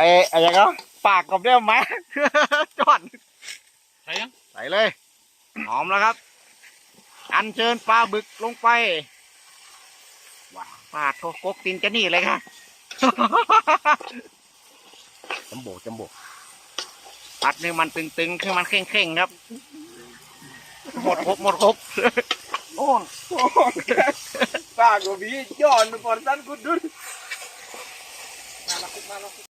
อ้ไอ้ยังก็ปากกับเรี่ยวไหมจอดใช่ยังใส่เลย หอมแล้วครับ อันเชิญปลาบึกลงไปว้าวปลาโทกกตินจะนี่เลยค่ะจำโบจำโบปัดนี่มันตึงๆ คือมันเข่งๆ ครับ หมดครบหมดครบโอ้นโอ้นปากกูพี่ย้อนก่อนสั้นกูดุนมาละคุกมาละคุก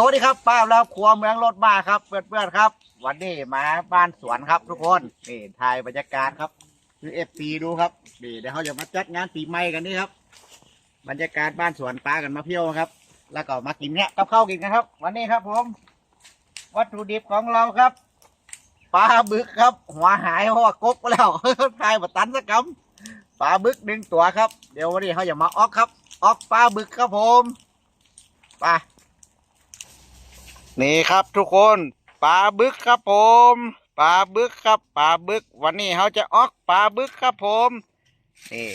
สวัสดีครับป้าแล้วครัวเมืองรถมาครับเพื่อนๆครับ วันนี้มาบ้านสวนครับ ทุกคนนี่ถ่ายบรรยากาศครับคือเอฟซีดูครับนี่เดี๋ยวเขาจะมาจัดงานปีใหม่กันนี่ครับ บรรยากาศบ้านสวนปลากันมาเที่ยวครับ แล้วก็มากินเนี่ยกับข้าวกินกันครับ วันนี้ครับผม วัตถุดิบของเราครับปลาบึกครับ หัวหายเพราะว่ากกแล้วทายบัตันสักคำปลาบึกหนึ่งตัวครับ เดี๋ยววันนี้เขาจะมาออกครับ ออกปลาบึกครับผมไป นี่ครับทุกคนปลาบึกครับผมปลาบึกครับปลาบึก วันนี้เขาจะออกปลาบึกครับผมนี่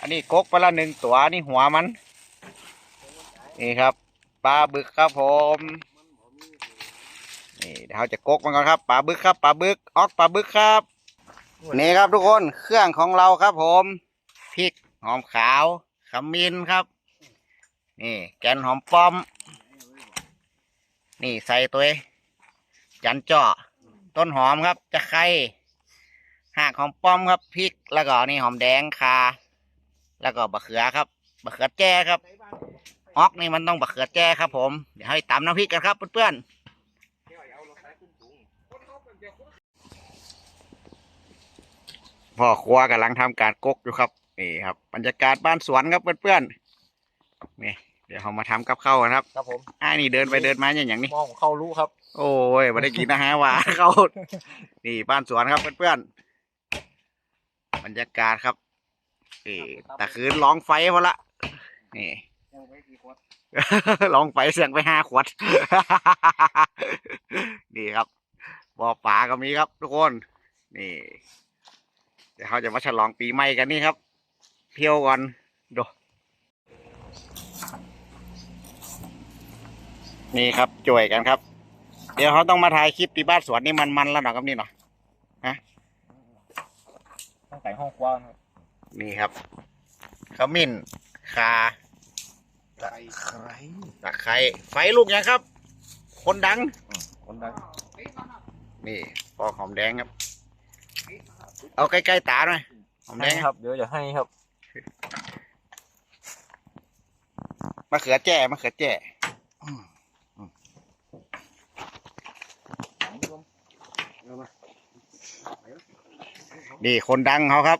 อันนี้กกไปละหนึ่งตัวนี่หัวมัน นี่ครับปลาบึกครับผมนี่เดี๋ยวเขาจะกกมันก่อนครับปลาบึกครับปลาบึกออกปลาบึกครับนี่ครับทุกคนเครื่องของเราครับผมพริกหอมขาวขมิ้นครับ นี่แกนหอมป้อม นี่ใส่ตัวจันเจาะต้นหอมครับจะไคร้หากหอมป้อมครับพริกแล้วก็นี่หอมแดงคาแล้วก็บะเขือครับบะเขือแจ้ครับออกนี่มันต้องบะเขือแจ้ครับ ผมเดี๋ยวให้ตำน้ำพริกกันครับเพื่อนๆพ่อครัวกำลังทำการกกอยู่ครับนี่ครับบรรยากาศบ้านสวนครับเพื่อนๆนี่ เดี๋ยวเรามาทำกับข้าวกันครับครับผมอ้ายนี่เดินไปเดินมาอย่างอย่างนี้ มองเข้ารู้ครับ โอ้ยไม่ได้กินนะฮะว่าเขานี่บ้านสวนครับเพื่อนๆบรรยากาศครับนี่แต่คืนร้องไฟพอละนี่ร้องไฟเสียงไปห้าขวด นี่ครับบ่อป่าก็มีครับ ทุกคน นี่ เดี๋ยวเขาจะมาฉลองปีใหม่กันนี่ครับ เที่ยวก่อนดู นี่ครับจ่วยกันครับ เดี๋ยวเขาต้องมาถ่ายคลิปที่บ้านสวนนี่มันๆแล้วหน่อยครับนี่เนาะตั้งแต่ห้องกว้างครับนี่ครับขมิ้นคาไข่ไข่ตะไคร้ไฟลูกยังครับ คนดังคนดังนี่ปอกหอมแดงครับ เอาใกล้ๆตาหน่อยหอมแดให้งครับเดี๋ยวจะให้ครับมะเขือแจ้มะเขือแจ้อืมอืม นี่คนดังเขาครับ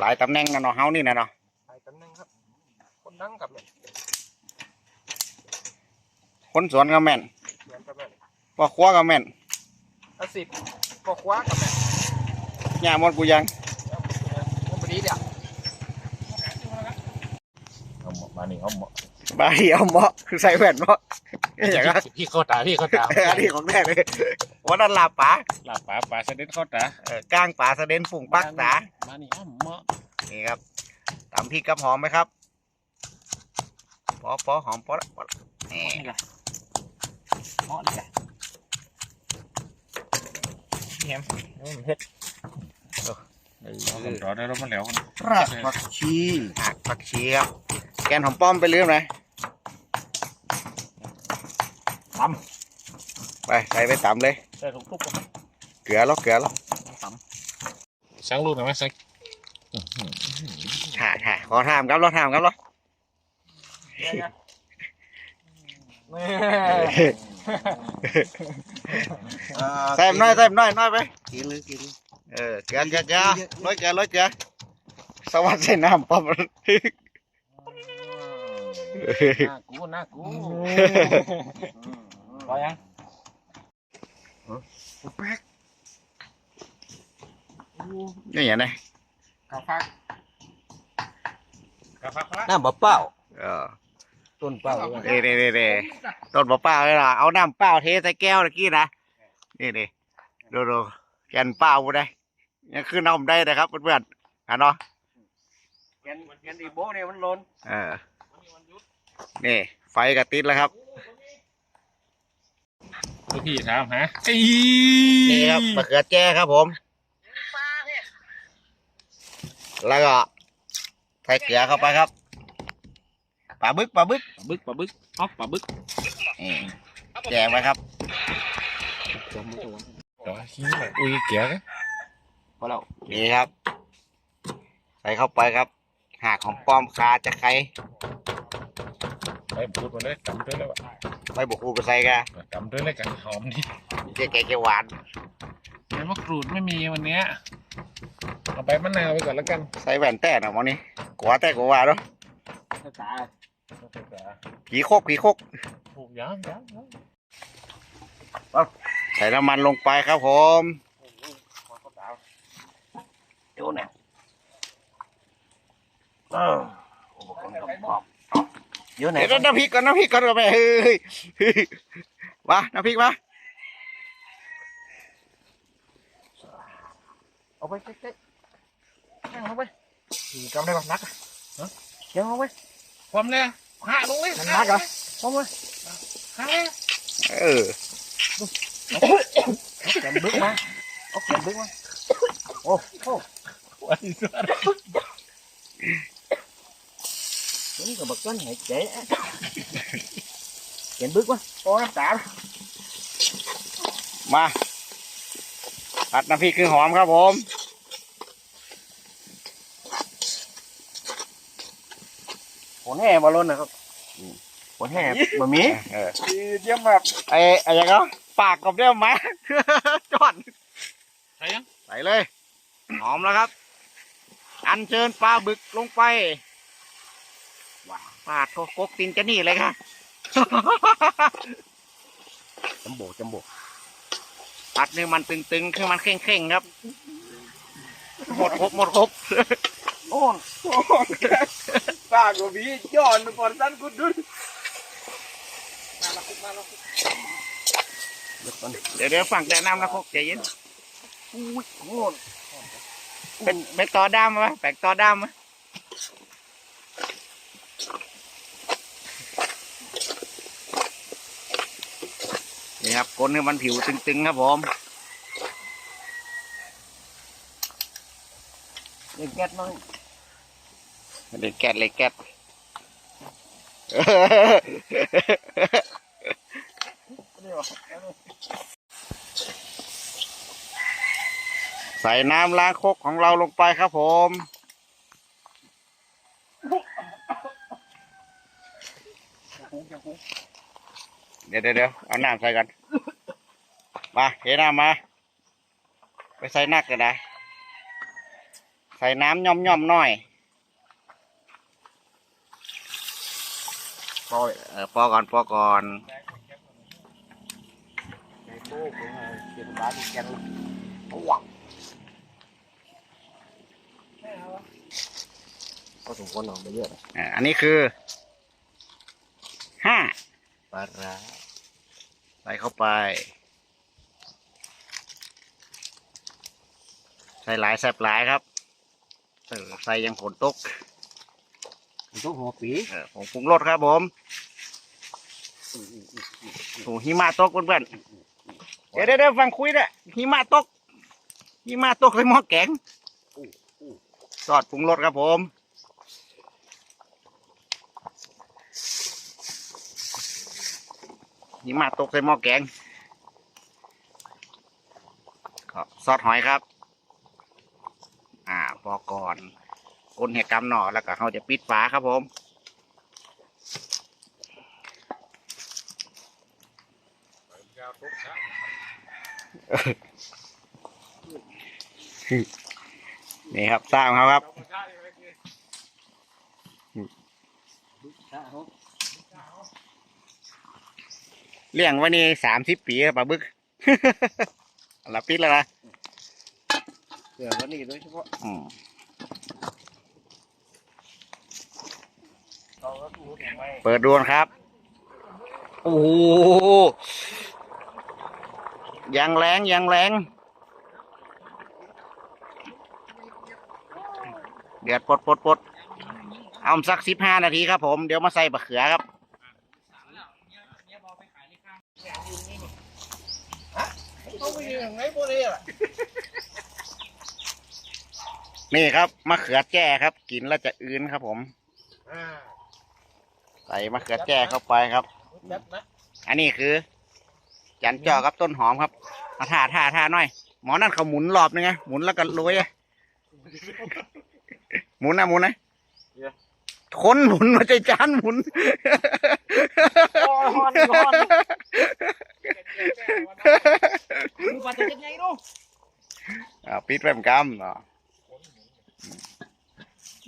หลายตำแหน่งนะเนาะเฮานี่นะเนาะไปกันนึงครับ คนดังกับเนี่ยคนสวนก็แม่นเดือนกับแม่พ่อครัวก็แม่นอาสิบพอคว้ากับแม่ย่ามดกูยังผมไปดีเดี๋ยวเอาหมดมานี่เอาหมดบาเดียวเหมาะคือใส่แว่นเหมาะอย่างนั้นพี่เข้าตาพี่เข้าตาอันนี้ของแท้เลย วันนั้นลาบป๋าหลับป่าป่าเสด็จเข้าตาเออกล้างป๋าเสด็นฝุ่งปักตามานี่อ้อมเหมาะนี่ครับตำพริกกับหอมไหมครับพอพอหอมพอละพอละนี่นี่แหละเหมาะนี่แหละแฮมเฮ็ดเอาคนรอได้แล้วมันแล้วคนรากผักชีหักผักชีครับแกนหอมป้อมไปลืมเลยต ไปใส่ไปตำเลยำใส่ถุงทุกคนเกลือแล้วเกลือแล้วตสั่งลูกหน่อยไหมสั่งถ่าถ่าขอถามครับรอถามครับรอำใส่น้อยใส่น้อยน้อยไปกินเลยกินเออเกลือเกลือเกลือร้อยเกลือร้อยเกลือสวัสดีใส่น้ำป้อมหน้ากูหน้ากูพอยัง นี่อย่างไรกาฟักกาฟักละน้ำมะเปล่าเออต้นเปล่าเด้เด้เด้เด้ต้นมะเปล่าเลยล่ะเอาน้ำเปล่าเทใส่แก้วตะกี้นะนี่นี่ดูดูแกนเปล่าบ่ได้ยังคือน้ำได้นะครับเพื่อนๆอะเนาะแกนแกนอีโบเนี่ยมันหล้นเออนี่ไฟกระติดแล้วครับ ลูกพี่ถามหาไอ้นี่ครับมะเขือแจ้ครับผม แล้วก็ใส่เกลือเข้าไปครับปลาบึกปลาบึกปลาบึกปลาบึกอ๊อกปลาบึกนี่แจงไว้ครับเดี๋ยวขี้มันอุ้ยเกียร์กันพอแล้วนี่ครับ ใส่เข้าไปครับ หากของปลอมคาจะใครไปพูดมาเลยกำด้วยแล้วอะไม่บุกคูไปใส่กันกำด้วยเลยกันหอมนี่เจ๊แกงเขียวหวานใบมะกรูดไม่มีวันเนี้ยเอาใบมะนาวไปก่อนแล้วกันใส่แว่นแต่หน่อยมอนี้กว่าแต่กว่าเนาะภาษาผีโคกผีโคกถูกย้ำย้ำย้ใส่น้ำมันลงไปครับผมเดี๋ยว เนี่ยเอออุปกรณ์กับปอบเดี๋ยวไหนเดี๋ยวน้ำพริกก่อนน้ำพริกก่อนก็แม่เฮ้ยเฮ้ยมาน้ำพริกมาเอาไปใกล้ๆนั่งลงไปกำได้ปะนักอะเดี๋ยวเอาไปำความเลยหาลงเลยมันนักเหรอเอาไปหาเออแกนบึกมาเอาแกนบึกมาโอ้โห ไอ้สัสนี่ก็บักกันไหนเจ๊แกนบึกมาโอ้น้ำตาลมาผัดน้ำพริกคือหอมครับผมผลแห่มาล้นนะครับผลแห่บะหมี่เออเยี่ยมแบบไอ้ไอ้ยังก็ปากกับเรี่ยวมาจอนใช่ยังใส่เลย หอมแล้วครับ อันเชิญปลาบึกลงไป ว้าวปลาโทกกตินจะนี่เลยครับจำโบจำโบผัดนี่มันตึงๆ คือมันเข่งๆ ครับ หมดครบหมดครบโอ้นโอ้นปากกับพี่ย้อนปอนสันกุดดุนมาละคุกมาละคุกเดี๋ยวก่อนเดี๋ยวเดี๋ยวฝั่งแต่น้ำแล้วครกใจเย็นอุ้ยโอ้นเป็นเป็นต่อด้ามไหมแปลกต่อด้ามไหม นี่ครับก้นให้มันผิวตึงๆครับผมเด็กแก๊สน้อยเล็กแก๊สเล็กแก๊สเดี๋ยวใส่น้ำล้างคกของเราลงไปครับผม เดี๋ยวเดี๋ยวเดี๋ยวเอาน้ำใส่กันมาเทน้ำมา ไปใส่นักกันได้ใส่น้ำย่อมย่อมๆหน่อยปล่อยเออปอก่อนปอก่อนไอ้โบ้ผมเก็บร้านแกนว้าวก็สมควรหนองไปเยอะนะอ่าอันนี้คือห้าปลาร้าใส่ เข้าไป ใส่หลายแซบหลายครับเออใส่อยังฝนตกมันต้องหัวปีเออผมปรุงรสครับผมโอ้หิมะตกเพื่อนๆเดี๋ยวเดี๋ยวเดี๋ยวฟังคุยด้วยหิมะตกหิมะตกใส่หม้อแกงซอสปรุงรสครับผม หิมะตกใส่หม้อแกงซอสหอยครับ อ่าพอก่อนคนเหตุกรรมหน่อแล้วก็เขาจะปิดฝาครับผมนี่ครับสร้างเขาครับ เลี้ยงไว้นี่สามสิบปีแล้วปลาบึก หลับปิดแล้วนะเดี๋ยววันนี้โดยเฉพาะอืมเราก็รู้ถึงไม่เปิดดวนครับ โอ้โหยังแรงยังแรง เดือดปดปดปดเอาสักสิบห้านาทีครับผม เดี๋ยวมาใส่บะเขือครับ ต้องไปยังไงพวกนี้อะนี่ครับมะเขือแจ้ครับ กินแล้วจะอื้นครับ ผม อ่าใส่มะเขือแจ้เข้าไปครับ จัดนะอันนี้คือ จันจอกับต้นหอมครับมาท่าท่าท่าหน่อย หมอนั่นเขาหมุนรอบนึงไงหมุนแล้วก็โรยอะหมุนนะหมุนนะคนหมุนไมาใจจานหมุน ฮอนฮอนฮอนมึงปัดจะยังไงดูอ่าปิดแวมกรรมเนาะ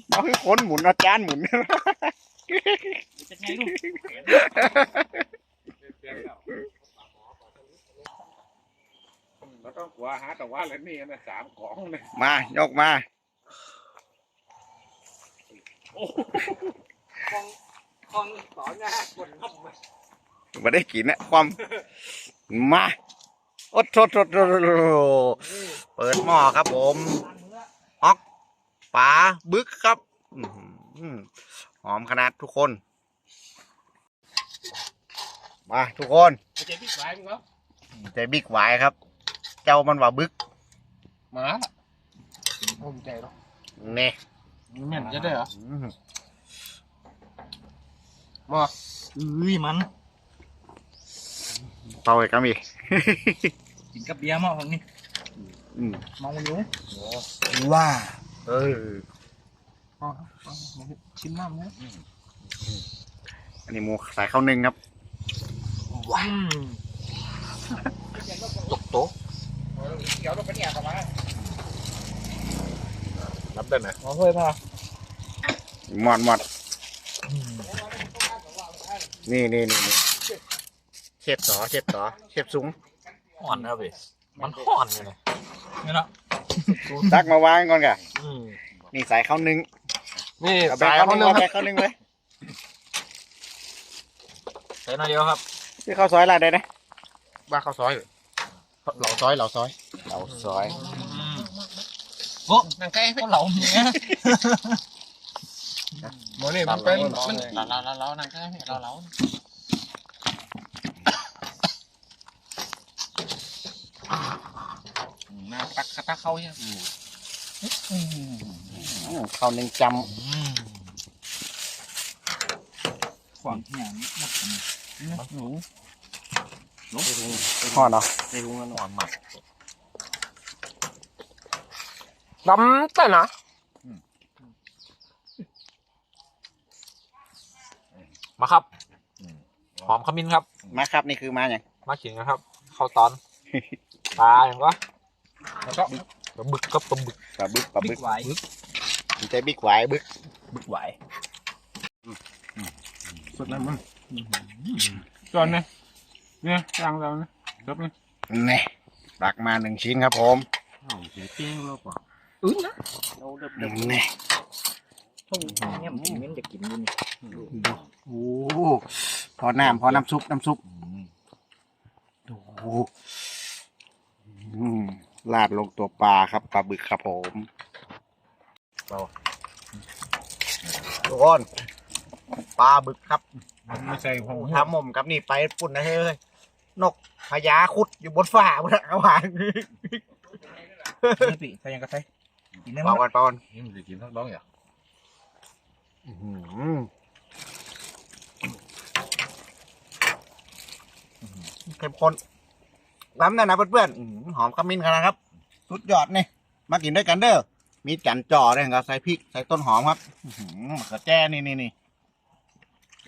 เอาให้คนหมุนเอาจานหมุนจะไงดูเราต้องกลัวหาแต่ว่าแล้วนี่นะสามของเนี่ยมายกมาค องคองสอนนะกดทับมาไม่ได้กินนะความมาโอดโทษโทษโทษโทษโทษเปิดหม้อครับผมออกปลาบึกครับอื้อหือหอมขนาดทุกคน มาทุกคนไม่ใช่พี่สายมึงเหรอใจบิ๊กหวายครับ เจ้ามันว่าบึกมาละภูมิใจหรอเนี่ยแม่นจะได้เหรอ อื้อหือมาอุ้ยมันเป่าอีกครับอีกกินกับเบียร์มาฝั่งนี้อืมเมาอยู่ว่าเอออ๋ออ๋อชิมน้ำนะอันนี้หมูใส่ข้าวนึ่งครับว้าตกโต๊ะเดี๋ยวเราไปเนี่ยกันมารับได้ไหมมาเพื่อพาหมอดหมอด นี่นี่นี่นี่เชฟต่อเชฟต่อเชฟสูงห่อนครับพี่มันห่อนเลยนะนี่เนาะตักมาวางก่อนกะอืมนี่ใส่ข้าวนึ่งนี่เอาไปสายข้าวเขานึ่งเนื้อเอาไปข้าวนึ่งเลยใส่หน่อยเดียวครับที่ข้าวซอยอะไรได้นะบ้าข้าวซอยเหล่าซอยเหล่าซอยเหล่าซอยโอ้นังไก่ก็เหลาเนี้ย หมอนี่มันเป็นมันเราเราเราเรานังไก่เราเราน้ำตักกระตักเข้าเนี่ยอืมข้าวนึ่งจความที่อย่างนี้หมดหนูำห่อเนาะไม่รู้มันหวานมากดำแต่นะ มาครับ หอมขมิ้นครับ มาครับนี่คือมาอย่างมาขิงนะครับข้าวตอนปลาอย่างก็แล้วก็ปลาบึกก็ปลาบึกปลาบึกปลาบึกไหวใจบิ๊กหวายบึกบึกไหวสุดแล้วมึงจอนเนี่ยเนี่ยย่างเราเนี่ยครับเนี่ยนี่ตักมาหนึ่งชิ้นครับผมจริงแล้วกว่าอื้อนะเราเดิมนี่ ๆทุ่งเนี่ยมันมิ้นจะกินอยู่นี่โอ้โหพอน้ำพอน้ำซุปน้ำซุปโอ้โหอืมลาดลงตัวปลาครับปลาบึกครับผมทุกคนปลาบึกครับมันไม่ใช่ของทำหม่มกับนี่ไปปุ่นนะเฮ้ยนกพญาคุดอยู่บนฟ้าบนเขาหางนี่ปีใส่ยังกระไทกินได้ไหมเปล่ากันเปล่ากันนี่มันจะกินทั้งร้องอย่างอื้อหือ เข้มข้นล้ำแน่นะเพื่อนๆอื้อหือหอมขมิ้นขนาดครับ สุดยอดนี่มากินด้วยกันเด้อ มีจันจ่อด้วยครับใส่พริก ใส่ต้นหอมครับอื้อหือมะเขือแจ้นี่นี่นี่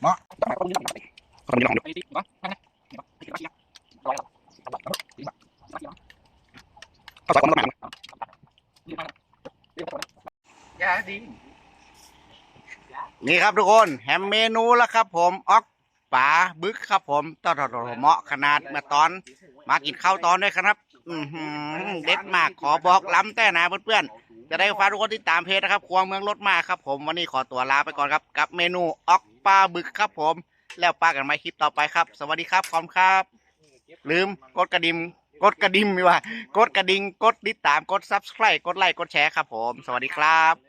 เนาะคนนี้ลองดูไปดิวะไปนะเข้าไปคนมายยาดิ นี่ครับทุกคนแฮมเมนูแล้วครับ ผมออกป่าบึกครับ ผมตอดเหมาะขนาดมาตอน มากินข้าวตอนด้วยครับ อืเด็ดมากขอบอกล้ำแต่นะเพื่อนๆจะได้ฝาทุกคนที่ตามเพจนะครับครัวเมืองรถมาครับ ผมวันนี้ขอตัวลาไปก่อนครับ กับเมนูออกปลาบึกครับ ผม แล้วปากันใหม่คลิปต่อไปครับ สวัสดีครับขอบคุณครับ ลืมกดกระดิ่งกดกระดิ่งไม่ว่า กดกระดิ่งกดติดตามกดซับสไครต์กดไลค์กดแชร์ครับ ผม สวัสดีครับ